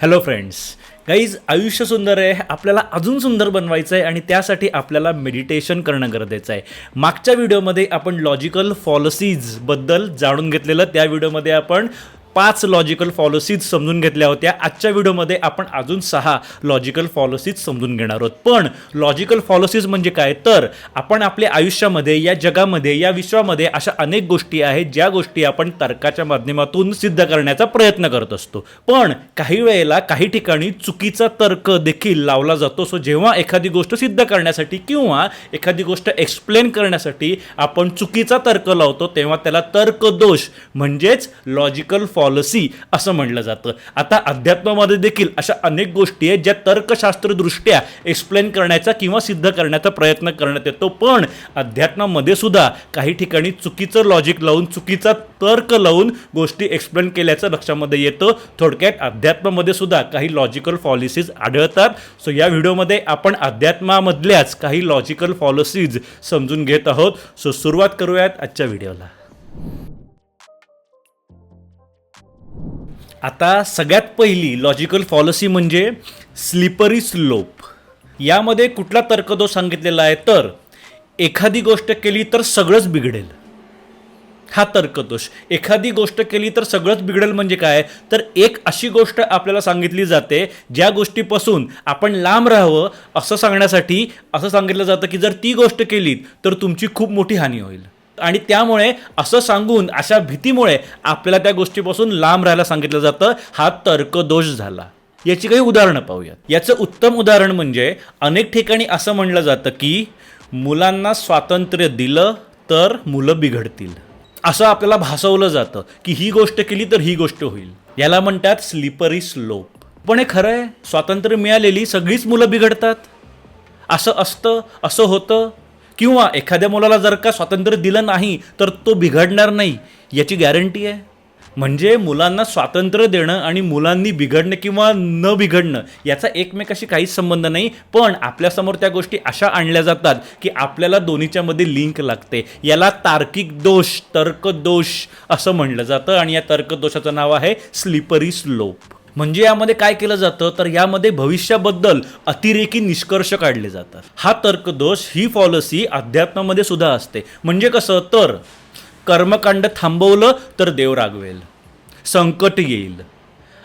Hello friends guys आयुष्य सुंदर आहे आपल्याला अजून सुंदर बनवायचं आहे आणि त्यासाठी आपल्याला मेडिटेशन करणं गरजेचं आहे. मागच्या व्हिडिओमध्ये आपण लॉजिकल फॉलसीजबद्दल जाणून घेतलेलं त्या व्हिडिओमध्ये आपण पाच लॉजिकल फॉलोसीज समजून घेतल्या होत्या. आजच्या व्हिडिओमध्ये आपण अजून सहा लॉजिकल फॉलोसीज समजून घेणार आहोत. पण लॉजिकल फॉलोसीज म्हणजे काय? तर आपण आपल्या आयुष्यामध्ये या जगामध्ये या विश्वामध्ये अशा अनेक गोष्टी आहेत ज्या गोष्टी आपण तर्काच्या माध्यमातून सिद्ध करण्याचा प्रयत्न करत असतो. पण काही वेळेला काही ठिकाणी चुकीचा तर्क देखील लावला जातो. सो जेव्हा एखादी गोष्ट सिद्ध करण्यासाठी किंवा एखादी गोष्ट एक्सप्लेन करण्यासाठी आपण चुकीचा तर्क लावतो तेव्हा त्याला तर्कदोष म्हणजेच लॉजिकल पॉलिसी असं म्हणलं जातं. आता अध्यात्मामध्ये देखील अशा अनेक गोष्टी आहेत ज्या तर्कशास्त्रदृष्ट्या एक्सप्लेन करण्याचा किंवा सिद्ध करण्याचा प्रयत्न करण्यात येतो. पण अध्यात्मामध्ये सुद्धा काही ठिकाणी चुकीचं लॉजिक लावून चुकीचा तर्क लावून गोष्टी एक्सप्लेन केल्याचं लक्षामध्ये येतं. थोडक्यात अध्यात्मामध्ये सुद्धा काही लॉजिकल पॉलिसीज आढळतात. सो या व्हिडिओमध्ये आपण अध्यात्मामधल्याच काही लॉजिकल पॉलिसीज समजून घेत आहोत. सो सुरुवात करूयात आजच्या व्हिडिओला. आता सगळ्यात पहिली लॉजिकल फॉलसी म्हणजे स्लिपरी स्लोप यामध्ये कुठला तर्कदोष सांगितलेला आहे? तर एखादी गोष्ट केली तर सगळंच बिघडेल. हा तर्कदोष. एखादी गोष्ट केली तर सगळंच बिघडेल म्हणजे काय? तर एक अशी गोष्ट आपल्याला सांगितली जाते ज्या गोष्टीपासून आपण लांब राहावं असं सांगण्यासाठी असं सांगितलं जातं की जर ती गोष्ट केलीत तर तुमची खूप मोठी हानी होईल. आणि त्यामुळे असं सांगून अशा भीतीमुळे आपल्याला त्या गोष्टीपासून लांब राहायला सांगितलं जातं. हा तर्कदोष झाला. याची काही उदाहरणं पाहूयात. याचं उत्तम उदाहरण म्हणजे अनेक ठिकाणी असं म्हणलं जातं की मुलांना स्वातंत्र्य दिलं तर मुलं बिघडतील. असं आपल्याला भासवलं जातं की ही गोष्ट केली तर ही गोष्ट होईल. याला म्हणतात स्लिपरी स्लोप पण हे खरं आहे. स्वातंत्र्य मिळालेली सगळीच मुलं बिघडतात. असं असतं असं होतं. किंवा एखाद्या मुलाला जर का स्वातंत्र्य दिलं नाही तर तो बिघडणार नाही याची गॅरंटी आहे. म्हणजे मुलांना स्वातंत्र्य देणं आणि मुलांनी बिघडणं किंवा न बिघडणं याचा एकमेकाशी काहीच संबंध नाही. पण आपल्यासमोर त्या गोष्टी अशा आणल्या जातात की आपल्याला दोन्हीच्यामध्ये लिंक लागते. याला तार्किक दोष तर्कदोष असं म्हणलं जातं. आणि या तर्कदोषाचं नाव आहे स्लिपरी स्लोप म्हणजे यामध्ये काय केलं जातं? तर यामध्ये भविष्याबद्दल अतिरेकी निष्कर्ष काढले जातात. हा तर्कदोष ही पॉलिसी अध्यात्मामध्ये सुद्धा असते. म्हणजे कसं? तर कर्मकांड थांबवलं तर देव रागवेल. संकट येईल.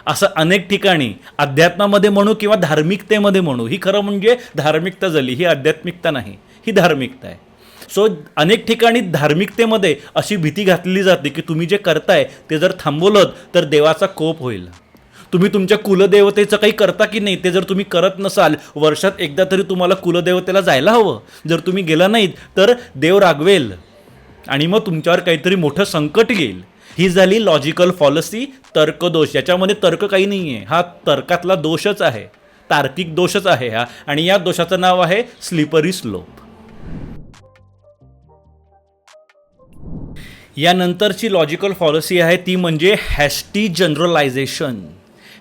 असं अनेक ठिकाणी अध्यात्मामध्ये म्हणू किंवा धार्मिकतेमध्ये म्हणू ही खरं म्हणजे धार्मिकता झाली ही आध्यात्मिकता नाही ही धार्मिकता आहे. सो अनेक ठिकाणी धार्मिकतेमध्ये अशी भीती घातली जाते की तुम्ही जे करताय ते जर थांबवलं तर देवाचा कोप होईल. तुम्ही तुमच्या कुलदेवतेचं काही करता की नाही ते जर तुम्ही करत नसाल वर्षात एकदा तरी तुम्हाला कुलदेवतेला जायला हवं. जर तुम्ही गेला नाहीत तर देव रागवेल. आणि मग तुमच्यावर काहीतरी मोठं संकट येईल. ही झाली लॉजिकल फॉलसी तर्कदोष. याच्यामध्ये तर्क काही नाही आहे हा तर्कातला दोषच आहे. तार्किक दोषच आहे हा. आणि या दोषाचं नाव आहे स्लिपरी स्लोप यानंतरची लॉजिकल फॉलसी आहे ती म्हणजे हॅस्टी जनरलायझेशन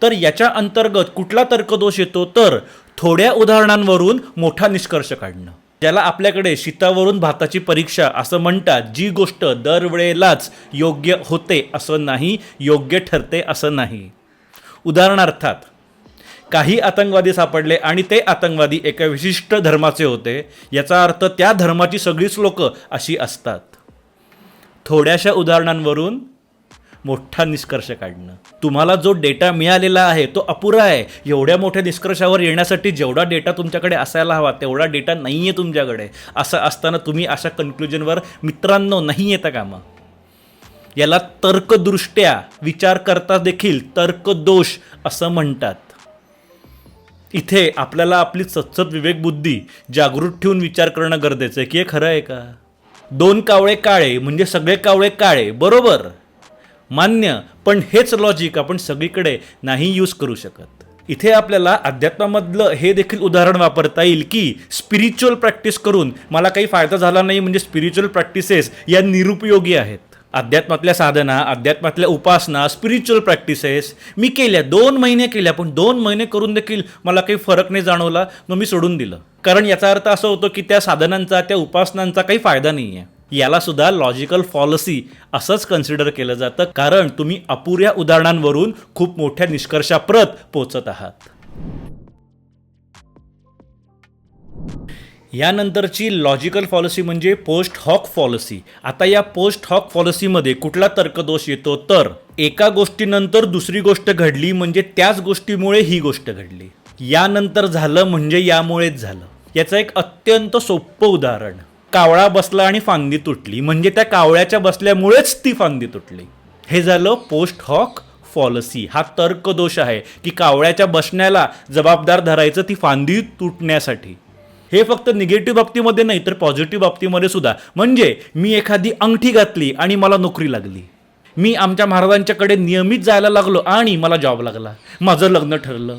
तर याच्या अंतर्गत कुठला तर्कदोष येतो? तर थोड्या उदाहरणांवरून मोठा निष्कर्ष काढणं. ज्याला आपल्याकडे शीतावरून भाताची परीक्षा असं म्हणतात जी गोष्ट दरवेळेलाच योग्य होते असं नाही योग्य ठरते असं नाही. उदाहरणार्थात काही आतंकवादी सापडले आणि ते आतंकवादी एका विशिष्ट धर्माचे होते. याचा अर्थ त्या धर्माची सगळीच लोक अशी असतात. थोड्याशा उदाहरणांवरून मोठा निष्कर्ष काढणं. तुम्हाला जो डेटा मिळालेला आहे तो अपुरा आहे. एवढ्या मोठ्या निष्कर्षावर येण्यासाठी जेवढा डेटा तुमच्याकडे असायला हवा तेवढा डेटा नाही आहे तुमच्याकडे. असं असताना तुम्ही अशा कन्क्लुजनवर मित्रांनो नाही येता कामं. याला तर्कदृष्ट्या विचार करता देखील तर्कदोष असं म्हणतात. इथे आपल्याला आपली सतसत विवेकबुद्धी जागृत ठेवून विचार करणं गरजेचं आहे. की हे खरं आहे का? दोन कावळे काळे म्हणजे सगळे कावळे काळे बरोबर? मान्य पण हेच लॉजिक आपण सगळीकडे नाही यूज करू शकत. इथे आपल्याला अध्यात्मामधलं हे देखील उदाहरण वापरता येईल की स्पिरिच्युअल प्रॅक्टिस करून मला काही फायदा झाला नाही म्हणजे स्पिरिच्युअल प्रॅक्टिसेस या निरुपयोगी आहेत. अध्यात्मातल्या साधना अध्यात्मातल्या उपासना स्पिरिच्युअल प्रॅक्टिसेस मी केल्या दोन महिने केल्या पण दोन महिने करून देखील मला काही फरक नाही जाणवला मग मी सोडून दिलं. कारण याचा अर्थ असं होतो की त्या साधनांचा त्या उपासनांचा काही फायदा नाही आहे याला सुद्धा लॉजिकल फॉलसी असंच कन्सिडर केलं जातं कारण तुम्ही अपुऱ्या उदाहरणांवरून खूप मोठ्या निष्कर्षाप्रत पोचत आहात. यानंतरची लॉजिकल फॉलसी म्हणजे पोस्ट हॉक फॉलसी आता या पोस्ट हॉक फॉलसीमध्ये कुठला तर्कदोष येतो? तर एका गोष्टीनंतर दुसरी गोष्ट घडली म्हणजे त्याच गोष्टीमुळे ही गोष्ट घडली. यानंतर झालं म्हणजे यामुळेच झालं. याचं एक अत्यंत सोपं उदाहरण. कावळा बसला आणि फांदी तुटली. म्हणजे त्या कावळ्याच्या बसल्यामुळेच ती फांदी तुटली. हे झालं पोस्ट हॉक पॉलिसी हा तर्कदोष आहे की कावळ्याच्या बसण्याला जबाबदार धरायचं ती फांदी तुटण्यासाठी. हे फक्त निगेटिव्ह बाबतीमध्ये नाही तर पॉझिटिव्ह बाबतीमध्ये सुद्धा. म्हणजे मी एखादी अंगठी घातली आणि मला नोकरी लागली. मी आमच्या महाराजांच्याकडे नियमित जायला लागलो आणि मला जॉब लागला. माझं लग्न ठरलं.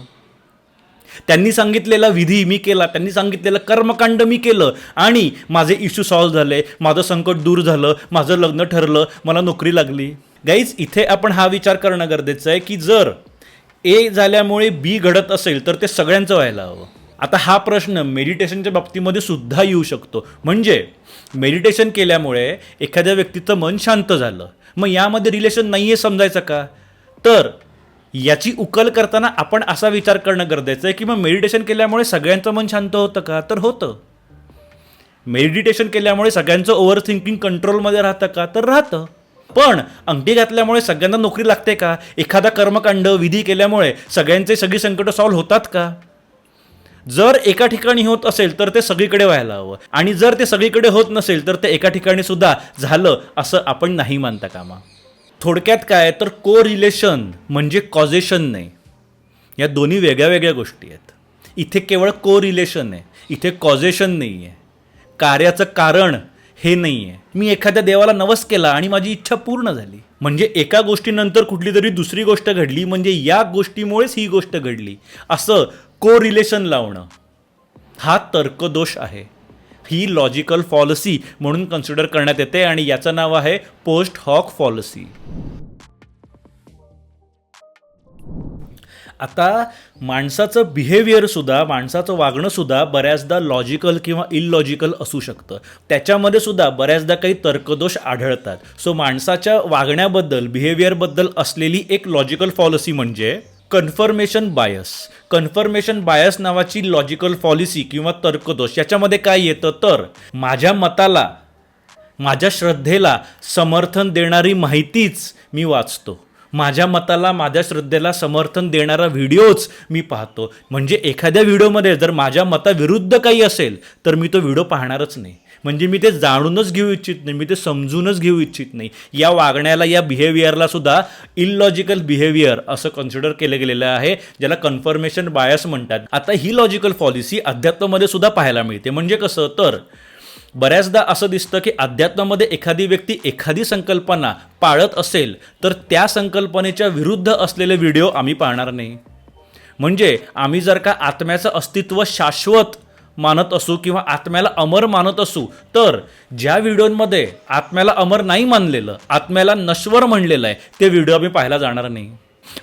त्यांनी सांगितलेला विधी मी केला त्यांनी सांगितलेलं कर्मकांड मी केलं आणि माझे इश्यू सॉल्व्ह झाले माझं संकट दूर झालं माझं लग्न ठरलं मला नोकरी लागली. गाईज इथे आपण हा विचार करणं गरजेचं आहे की जर ए झाल्यामुळे बी घडत असेल तर ते सगळ्यांचं व्हायला हवं. आता हा प्रश्न मेडिटेशनच्या बाबतीमध्ये सुद्धा येऊ शकतो. म्हणजे मेडिटेशन केल्यामुळे एखाद्या व्यक्तीचं मन शांत झालं. मग यामध्ये रिलेशन नाही आहे समजायचं का? तर याची उकल करताना आपण असा विचार करणं गरजेचं आहे की मग मेडिटेशन केल्यामुळे सगळ्यांचं मन शांत होतं का? तर होतं. मेडिटेशन केल्यामुळे सगळ्यांचं ओव्हर थिंकिंग कंट्रोलमध्ये राहतं का? तर राहतं. पण अंगठी घातल्यामुळे सगळ्यांना नोकरी लागते का? एखादा कर्मकांड विधी केल्यामुळे सगळ्यांचे सगळी संकटं सॉल्व्ह होतात का? जर एका ठिकाणी होत असेल तर ते सगळीकडे व्हायला हवं. आणि जर ते सगळीकडे होत नसेल तर ते एका ठिकाणी सुद्धा झालं असं आपण नाही मानता कामा. थोडक्यात काय तर को रिलेशन म्हणजे कॉझेशन नाही. या दोन्ही वेगळ्या वेगळ्या गोष्टी आहेत. इथे केवळ को रिलेशन आहे. इथे कॉझेशन नाही आहे कार्याचं कारण हे नाही आहे मी एखाद्या देवाला नवस केला आणि माझी इच्छा पूर्ण झाली. म्हणजे एका गोष्टीनंतर कुठली तरी दुसरी गोष्ट घडली म्हणजे या गोष्टीमुळेच ही गोष्ट घडली. असं को रिलेशन लावणं हा तर्कदोष आहे. ही लॉजिकल पॉलिसी म्हणून कन्सिडर करण्यात येते आणि याचं नाव आहे पोस्ट हॉक पॉलिसी आता माणसाचं बिहेवियरसुद्धा माणसाचं वागणंसुद्धा बऱ्याचदा लॉजिकल किंवा इलॉजिकल असू शकतं. त्याच्यामध्ये सुद्धा बऱ्याचदा काही तर्कदोष आढळतात. सो माणसाच्या वागण्याबद्दल बिहेवियरबद्दल असलेली एक लॉजिकल पॉलिसी म्हणजे कन्फर्मेशन बायस. कन्फर्मेशन बायस नावाची लॉजिकल पॉलिसी किंवा तर्कदोष याच्यामध्ये काय येतं तर माझ्या मताला माझ्या श्रद्धेला समर्थन देणारी माहितीच मी वाचतो. माझ्या मताला माझ्या श्रद्धेला समर्थन देणारा व्हिडिओच मी पाहतो. म्हणजे एखाद्या व्हिडिओमध्ये जर माझ्या मताविरुद्ध काही असेल तर मी तो व्हिडिओ पाहणारच नाही. म्हणजे मी ते जाणूनच घेऊ इच्छित नाही मी ते समजूनच घेऊ इच्छित नाही. या वागण्याला या बिहेवियरला सुद्धा इलॉजिकल बिहेवियर असं कन्सिडर केलं गेलेलं आहे ज्याला कन्फर्मेशन बायस म्हणतात. आता ही लॉजिकल पॉलिसी अध्यात्मामध्ये सुद्धा पाहायला मिळते. म्हणजे कसं? तर बऱ्याचदा असं दिसतं की अध्यात्मामध्ये एखादी व्यक्ती एखादी संकल्पना पाळत असेल तर त्या संकल्पनेच्या विरुद्ध असलेले व्हिडिओ आम्ही पाहणार नाही. म्हणजे आम्ही जर का आत्म्याचं अस्तित्व शाश्वत मानत असू किंवा आत्म्याला अमर मानत असू तर ज्या व्हिडिओमध्ये आत्म्याला अमर नाही मानलेलं आत्म्याला नश्वर म्हणलेलं आहे ते व्हिडिओ आम्ही पाहायला जाणार नाही.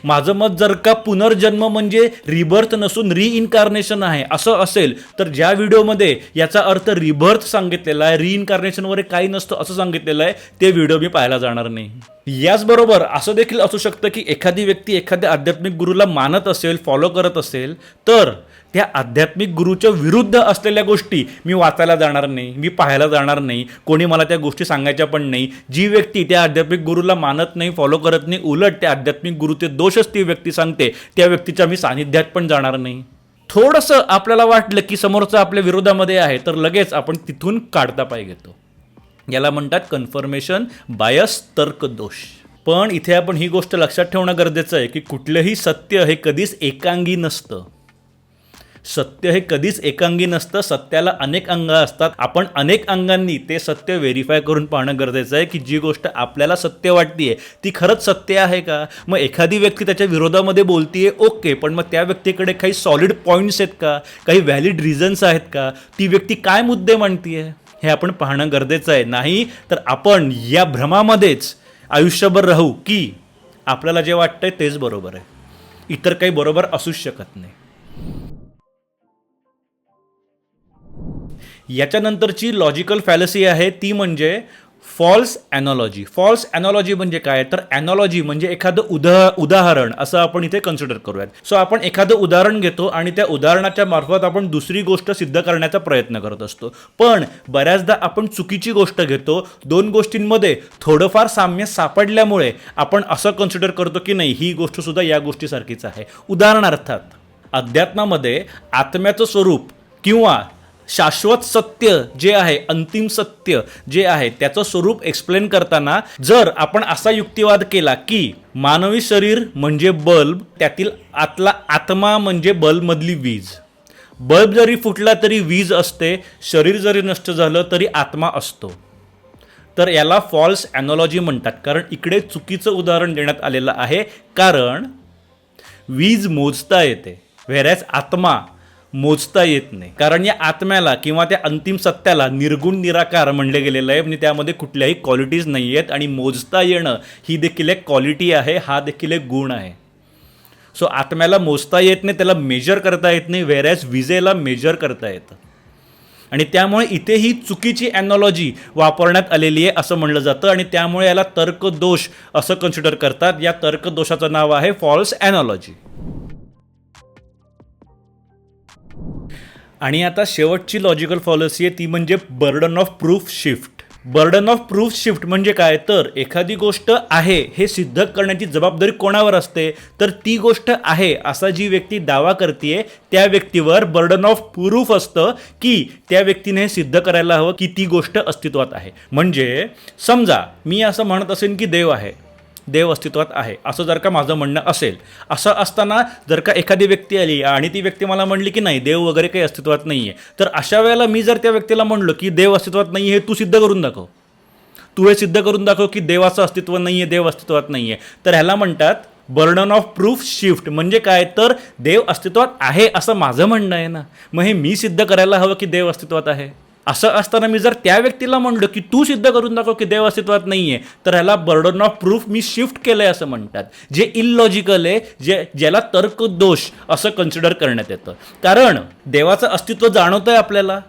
माझं मत जर का पुनर्जन्म म्हणजे रिबर्थ नसून रिइन्कार्नेशन आहे असं असेल तर ज्या व्हिडिओमध्ये याचा अर्थ रिबर्थ सांगितलेला आहे रिइन्कार्नेशन वगैरे काही नसतं असं सांगितलेलं आहे ते व्हिडिओ मी पाहायला जाणार नाही. याचबरोबर असं देखील असू शकतं की एखादी व्यक्ती एखाद्या आध्यात्मिक गुरुला मानत असेल फॉलो करत असेल तर त्या आध्यात्मिक गुरुच्या विरुद्ध असलेल्या गोष्टी मी वाचायला जाणार नाही मी पाहायला जाणार नाही कोणी मला त्या गोष्टी सांगायच्या पण नाही. जी व्यक्ती त्या आध्यात्मिक गुरुला मानत नाही फॉलो करत नाही उलट त्या आध्यात्मिक गुरुचे दोषच ती व्यक्ती सांगते त्या व्यक्तीच्या मी सानिध्यात पण जाणार नाही. थोडंसं आपल्याला वाटलं की समोरचं आपल्या विरोधामध्ये आहे तर लगेच आपण तिथून काढता पाय घेतो. याला म्हणतात कन्फर्मेशन बायस तर्कदोष. पण इथे आपण ही गोष्ट लक्षात ठेवणं गरजेचं आहे की कुठलंही सत्य हे कधीच एकांगी नसतं. सत्य हे कधीच एकांगी नसतं सत्याला अनेक अंग असतात. आपण अनेक अंगांनी ते सत्य व्हेरीफाय करून पाहणं गरजेचं आहे की जी गोष्ट आपल्याला सत्य वाटतीये ती खरंच सत्य आहे का? मग एखादी व्यक्ती त्याच्या विरोधामध्ये बोलतीये ओके पण मग त्या व्यक्तीकडे काही सॉलिड पॉईंट्स आहेत का? काही व्हॅलिड रिझन्स आहेत का? ती व्यक्ती काय मुद्दे मांडतीये? हे आपण पाहणं गरजेचं आहे. नाही तर आपण या भ्रमामध्येच आयुष्यभर राहू की आपल्याला जे वाटतंय तेच बरोबर आहे. इतर काही बरोबर असूच शकत नाही. याच्यानंतरची लॉजिकल फॅलसी आहे ती म्हणजे फॉल्स ॲनॉलॉजी फॉल्स ॲनॉलॉजी म्हणजे काय? तर ॲनॉलॉजी म्हणजे एखादं उदा उदाहरण असं आपण इथे कन्सिडर करूयात. सो आपण एखादं उदाहरण घेतो आणि त्या उदाहरणाच्या मार्फत आपण दुसरी गोष्ट सिद्ध करण्याचा प्रयत्न करत असतो. पण बऱ्याचदा आपण चुकीची गोष्ट घेतो. दोन गोष्टींमध्ये थोडंफार साम्य सापडल्यामुळे आपण असं कन्सिडर करतो की नाही ही गोष्टसुद्धा या गोष्टीसारखीच आहे. उदाहरणार्थात अध्यात्मामध्ये आत्म्याचं स्वरूप किंवा शाश्वत सत्य जे आहे अंतिम सत्य जे आहे त्याचं स्वरूप एक्सप्लेन करताना जर आपण असा युक्तिवाद केला की मानवी शरीर म्हणजे बल्ब त्यातील आतला आत्मा म्हणजे बल्बमधली वीज. बल्ब जरी फुटला तरी वीज असते शरीर जरी नष्ट झालं तरी आत्मा असतो. तर याला फॉल्स ॲनॉलॉजी म्हणतात. कारण इकडे चुकीचं उदाहरण देण्यात आलेलं आहे. कारण वीज मोजता येते. व्हेरॅज आत्मा मोजता येत नाही. कारण या आत्म्याला किंवा त्या अंतिम सत्याला निर्गुण निराकार म्हणले गेलेलं आहे. म्हणजे त्यामध्ये कुठल्याही क्वालिटीज नाही आहेत आणि मोजता येणं ही देखील एक क्वालिटी आहे. हा देखील एक गुण आहे. सो आत्म्याला मोजता येत नाही त्याला मेजर करता येत नाही व्हेरॅज विजेला मेजर करता येतं. आणि त्यामुळे इथे ही चुकीची ॲनॉलॉजी वापरण्यात आलेली आहे असं म्हणलं जातं. आणि त्यामुळे याला तर्कदोष असं कन्सिडर करतात. या तर्कदोषाचं नाव आहे फॉल्स ॲनॉलॉजी आणि आता शेवटची लॉजिकल फॉलसी आहे ती म्हणजे burden of proof shift burden of proof shift म्हणजे काय? तर एखादी गोष्ट आहे हे सिद्ध करण्याची जबाबदारी कोणावर असते? तर ती गोष्ट आहे असा जी व्यक्ती दावा करते त्या व्यक्तीवर बर्डन ऑफ प्रूफ असतं की त्या व्यक्तीने हे सिद्ध करायला हवं की ती गोष्ट अस्तित्वात आहे. म्हणजे समजा मी असं म्हणत असेन की देव आहे. देव अस्तित्वात आहे. असं जर का माझं म्हणणं असेल असं असताना जर का एखादी व्यक्ती आली आणि ती व्यक्ती मला म्हणली की नाही देव वगैरे काही अस्तित्वात नाही आहे तर अशा वेळेला मी जर त्या व्यक्तीला म्हणलो की देव अस्तित्वात नाही हे तू सिद्ध करून दाखव. तू हे सिद्ध करून दाखव की देवाचं अस्तित्व नाही आहे देव अस्तित्वात नाही आहे तर ह्याला म्हणतात बर्डन ऑफ प्रूफ शिफ्ट म्हणजे काय? तर देव अस्तित्वात आहे असं माझं म्हणणं आहे ना. मग हे मी सिद्ध करायला हवं की देव अस्तित्वात आहे? असं असताना मी जर त्या व्यक्तीला म्हणलं की तू सिद्ध करून दाखव की देव अस्तित्वात नाही आहे तर ह्याला बर्डन ऑफ प्रूफ मी शिफ्ट केलं आहे असं म्हणतात. जे इलॉजिकल आहे जे ज्याला तर्कदोष असं कन्सिडर करण्यात येतं. कारण देवाचं अस्तित्व जाणवतं आहे आपल्याला?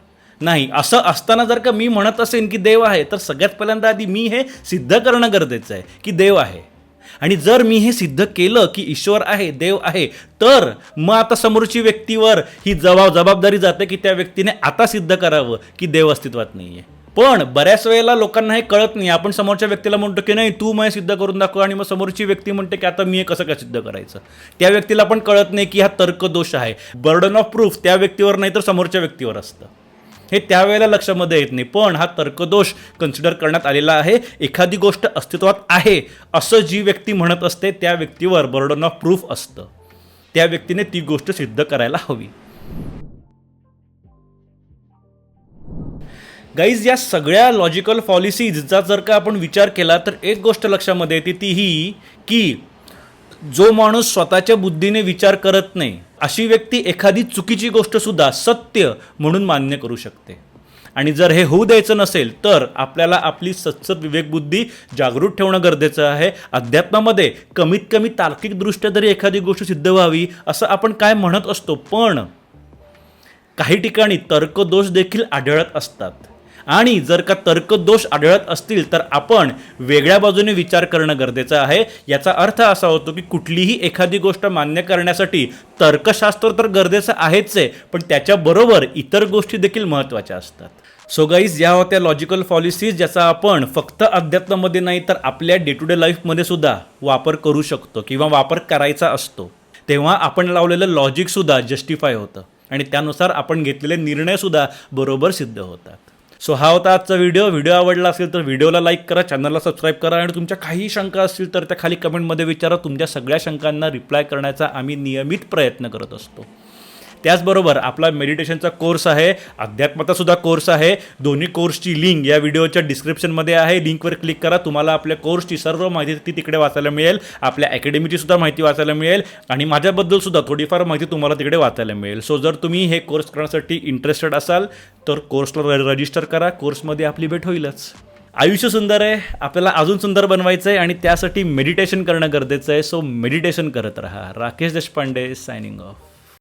नाही. असं असताना जर का मी म्हणत असेन की देव आहे तर सगळ्यात पहिल्यांदा आधी मी हे सिद्ध करणं गरजेचं आहे की देव आहे. आणि जर मी हे सिद्ध केलं की ईश्वर आहे देव आहे तर मग आता समोरची व्यक्तीवर ही जबाब जबाबदारी जाते की त्या व्यक्तीने आता सिद्ध करावं की देव अस्तित्वात नाही आहे पण बऱ्याच वेळेला लोकांना हे कळत नाही. आपण समोरच्या व्यक्तीला म्हणतो की नाही तू मग सिद्ध करून दाखव. आणि मग समोरची व्यक्ती म्हणते की आता मी हे कसं काय सिद्ध करायचं? त्या व्यक्तीला पण कळत नाही की हा तर्कदोष आहे. बर्डन ऑफ प्रूफ त्या व्यक्तीवर नाही तर समोरच्या व्यक्तीवर असतं. हे त्यावेळेला लक्षामध्ये येत नाही. पण हा तर्कदोष कन्सिडर करण्यात आलेला आहे. एखादी गोष्ट अस्तित्वात आहे असं जी व्यक्ती म्हणत असते त्या व्यक्तीवर बर्डन ऑफ प्रूफ असतं. त्या व्यक्तीने ती गोष्ट सिद्ध करायला हवी. गाईज या सगळ्या लॉजिकल पॉलिसीजचा जर का आपण विचार केला तर एक गोष्ट लक्षामध्ये येते ती ही की जो माणूस स्वतःच्या बुद्धीने विचार करत नाही अशी व्यक्ती एखादी चुकीची गोष्ट सुद्धा सत्य म्हणून मान्य करू शकते. आणि जर हे होऊ द्यायचं नसेल तर आपल्याला आपली सत्सत विवेकबुद्धी जागृत ठेवणं गरजेचं आहे. अध्यात्मामध्ये कमीत कमी तार्किकदृष्ट्या तरी एखादी गोष्ट सिद्ध व्हावी असं आपण काय म्हणत असतो पण काही ठिकाणी तर्कदोष देखील आढळत असतात. आणि जर का तर्कदोष आढळत असतील तर आपण वेगळ्या बाजूने विचार करणं गरजेचं आहे. याचा अर्थ असा होतो की कुठलीही एखादी गोष्ट मान्य करण्यासाठी तर्कशास्त्र तर गरजेचं आहेच आहे पण त्याच्याबरोबर इतर गोष्टी देखील महत्त्वाच्या असतात. सो गाईज या होत्या लॉजिकल पॉलिसीज ज्याचा आपण फक्त अध्यात्मामध्ये नाही तर आपल्या डे टू डे लाईफमध्ये सुद्धा वापर करू शकतो किंवा वापर करायचा असतो. तेव्हा आपण लावलेलं लॉजिकसुद्धा जस्टिफाय होतं. आणि त्यानुसार आपण घेतलेले निर्णयसुद्धा बरोबर सिद्ध होतात. सो हा होता आजचा व्हिडिओ व्हिडिओ आवडला असेल तर व्हिडिओला लाईक करा चॅनलला सबस्क्राईब करा आणि तुमच्या काही शंका असतील तर त्या खाली कमेंटमध्ये विचारा. तुमच्या सगळ्या शंकांना रिप्लाय करण्याचा आम्ही नियमित प्रयत्न करत असतो. त्याचबरोबर आपला मेडिटेशनचा कोर्स आहे अध्यात्मतासुद्धा कोर्स आहे. दोन्ही कोर्सची लिंक या व्हिडिओच्या डिस्क्रिप्शनमध्ये आहे. लिंकवर क्लिक करा तुम्हाला आपल्या कोर्सची सर्व माहिती ती तिकडे वाचायला मिळेल. आपल्या अकॅडमीची सुद्धा माहिती वाचायला मिळेल. आणि माझ्याबद्दल सुद्धा थोडीफार माहिती तुम्हाला तिकडे वाचायला मिळेल. सो जर तुम्ही हे कोर्स करण्यासाठी इंटरेस्टेड असाल तर कोर्सला रजिस्टर करा. कोर्समध्ये आपली भेट होईलच. आयुष्य सुंदर आहे. आपल्याला अजून सुंदर बनवायचं आहे आणि त्यासाठी मेडिटेशन करणं गरजेचं आहे. सो मेडिटेशन करत राहा. Rakesh Deshpande signing off